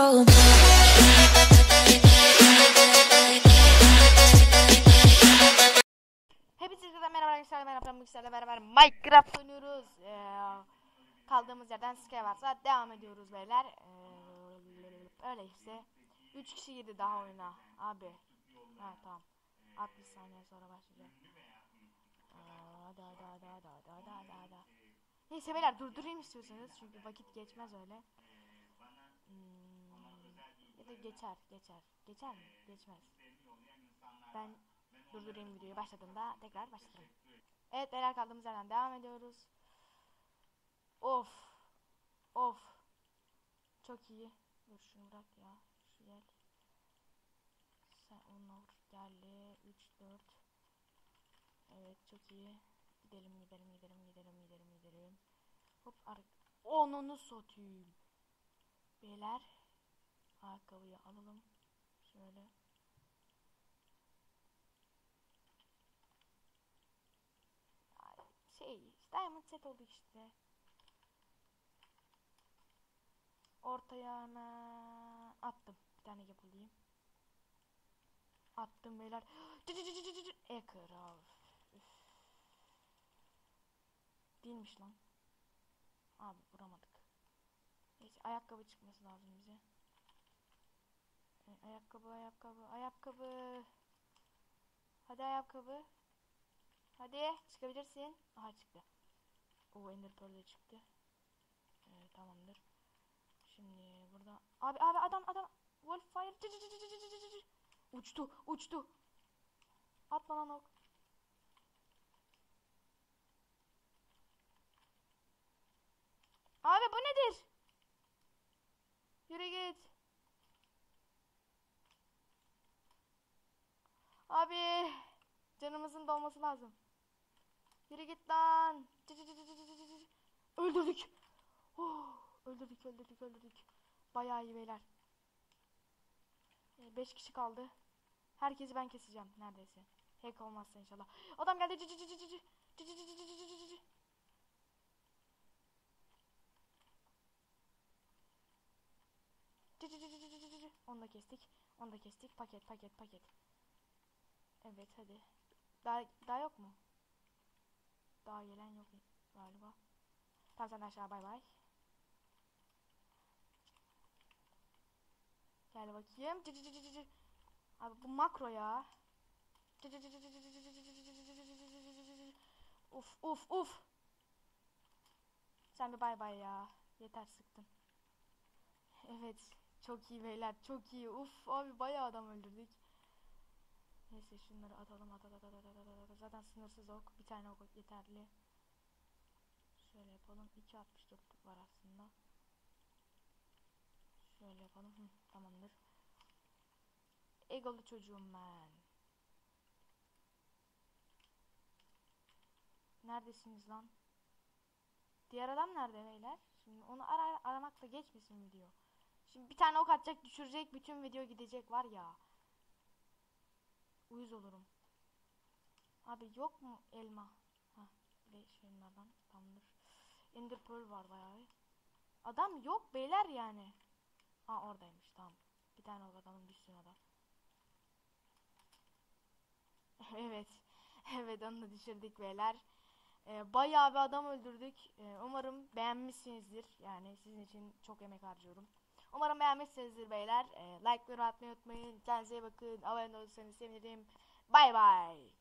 control. Hepinize merhaba arkadaşlar merhaba bilgisayarla beraber Minecraft oynuyoruz. Ee, kaldığımız yerden Skywars'a devam ediyoruz beyler. Ee, öyle işte. 3 kişi girdi daha oyuna abi. Ha tamam. 60 saniye sonra başlayacak. Aa, Hadi hadi hadi hadi hadi hadi hadi hadi. Neyse beyler durdurayım istiyorsanız çünkü vakit geçmez öyle. Hmm, da geçer geçer. Geçer mi? Geçmez. Ben durdurayım videoyu başladığında tekrar başlatırım. Evet beyler kaldığımız yerden devam ediyoruz. Of. Of. Çok iyi. Dur şunu bırak ya. Şu gel. Sen onunla. Geldi. 3 4. Evet çok iyi. Gidelim gidelim gidelim gidelim gidelim gidelim. Hop ar Onunu satayım. Beyler ayakkabıyı alalım. Şöyle. Şey diamond set oldu işte. Ortaya hemen attım. Bir tane yapılayım. Attım beyler. Ekra. Değilmiş lan. Abi vuramadık. Neyse ayakkabı çıkması lazım bize. E, ayakkabı ayakkabı ayakkabı. Hadi ayakkabı. Hadi çıkabilirsin. Aha çıktı. O Ender Pearl de çıktı. Ee, tamamdır. Şimdi burada abi abi adam adam Wolfire Cı uçtu uçtu. Atma lan ok. Abi bu nedir? Yürü git. Abi. Canımızın dolması lazım. Yürü git lan. Öldürdük. Oh, öldürdük öldürdük öldürdük. Bayağı iyi beyler. 5 kişi kaldı. Herkesi ben keseceğim neredeyse. Hack olmazsa inşallah. Adam geldi. Cici cici cici. Onu da kestik. Onu da kestik. Paket paket paket. Evet hadi. Daha, daha yok mu? Daha gelen yok galiba. Tamam sen aşağı bay bay. Gel bakayım. Cı cı cı cı cı. Abi bu makro ya. Cı cı cı. Uf uf uf. Sen bir bay bay ya. Yeter sıktın. Evet. Çok iyi beyler. Çok iyi. Uf abi bayağı adam öldürdük. Neyse şunları atalım at at at at at at at at. Zaten sınırsız ok. Bir tane ok yeterli. Şöyle yapalım. 2.64 var aslında. Şöyle yapalım. Hı, tamamdır. Egolu çocuğum ben. Neredesiniz lan? Diğer adam nerede beyler? Şimdi onu ara- aramakla geçmesin video. Şimdi bir tane ok atacak düşürecek bütün video gidecek var ya. Uyuz olurum. Abi yok mu elma? Ha, bir de şunlardan tamamdır. Ender Pearl var bayağı. Adam yok beyler yani. Aa oradaymış tamam. Bir tane ok adamın düşsün o evet. Evet onu da düşürdük beyler. Ee, bayağı bir adam öldürdük. Ee, umarım beğenmişsinizdir. Yani sizin için çok emek harcıyorum. Umarım beğenmişsinizdir beyler. Ee, like ve atmayı unutmayın. Kendinize iyi bakın. Abone olursanız sevinirim. Bay bay.